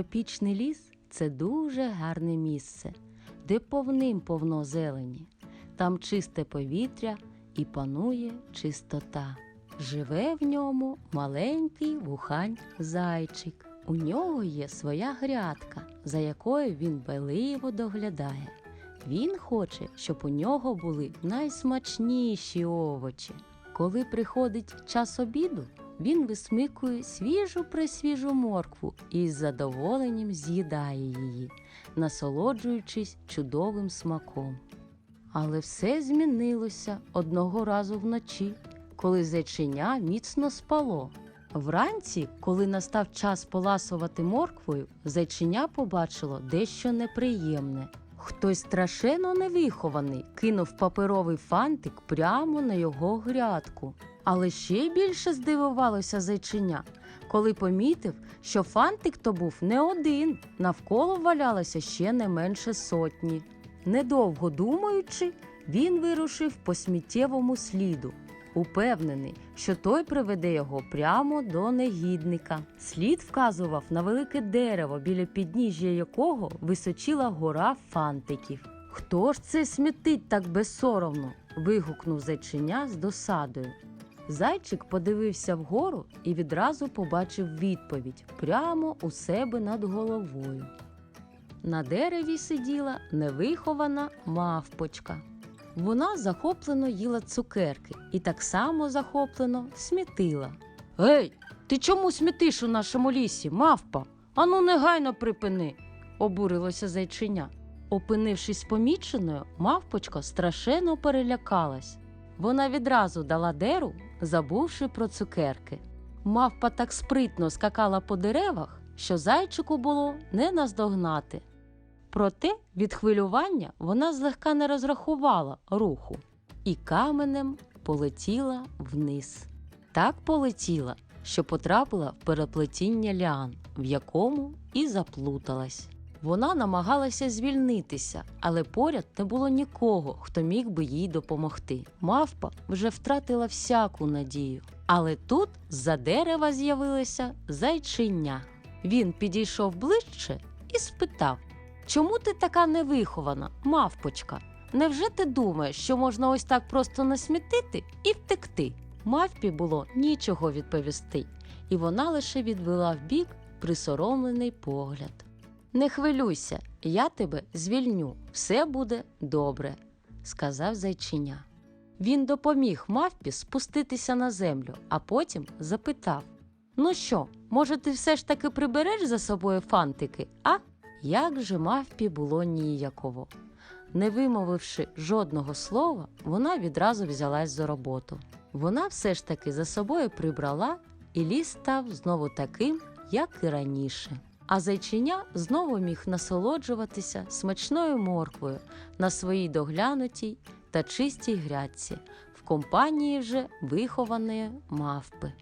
Тропічний ліс це дуже гарне місце, де повним повно зелені. Там чисте повітря і панує чистота. Живе в ньому маленький вухань зайчик. У нього є своя грядка, за якою він байливо доглядає. Він хоче, щоб у нього були найсмачніші овочі. Коли приходить час обіду, він висмикує свіжу пресвіжу моркву і з задоволенням з'їдає її, насолоджуючись чудовим смаком. Але все змінилося одного разу вночі, коли зайченя міцно спало. Вранці, коли настав час поласувати морквою, зайченя побачило дещо неприємне. Хтось страшенно невихований кинув паперовий фантик прямо на його грядку. Але ще більше здивувалося зайченя, коли помітив, що фантик то був не один, навколо валялося ще не менше сотні. Недовго думаючи, він вирушив по сміттєвому сліду, упевнений, що той приведе його прямо до негідника. Слід вказував на велике дерево, біля підніжжя якого височила гора фантиків. Хто ж це смітить так безсоромно? вигукнув зайченя з досадою. Зайчик подивився вгору і відразу побачив відповідь прямо у себе над головою. На дереві сиділа невихована мавпочка. Вона захоплено їла цукерки і так само захоплено смітила. Гей, ти чому смітиш у нашому лісі, мавпа? Ану, негайно припини, обурилося зайчиня. Опинившись поміченою, мавпочка страшенно перелякалась. Вона відразу дала деру, забувши про цукерки. Мавпа так спритно скакала по деревах, що зайчику було не наздогнати. Проте від хвилювання вона злегка не розрахувала руху і каменем полетіла вниз. Так полетіла, що потрапила в переплетіння ліан, в якому і заплуталась. Вона намагалася звільнитися, але поряд не було нікого, хто міг би їй допомогти. Мавпа вже втратила всяку надію. Але тут з-за дерева з'явилося зайчиня. Він підійшов ближче і спитав: Чому ти така невихована, мавпочка? Невже ти думаєш, що можна ось так просто насмітити і втекти? Мавпі було нічого відповісти, і вона лише відвела вбік присоромлений погляд. Не хвилюйся, я тебе звільню, все буде добре, сказав зайчиня. Він допоміг мавпі спуститися на землю, а потім запитав: Ну що, може, ти все ж таки прибереш за собою фантики, а? Як же мавпі було ніяково. Не вимовивши жодного слова, вона відразу взялась за роботу. Вона все ж таки за собою прибрала, і ліс став знову таким, як і раніше. А зайчиня знову міг насолоджуватися смачною морквою на своїй доглянутій та чистій грядці в компанії вже вихованої мавпи.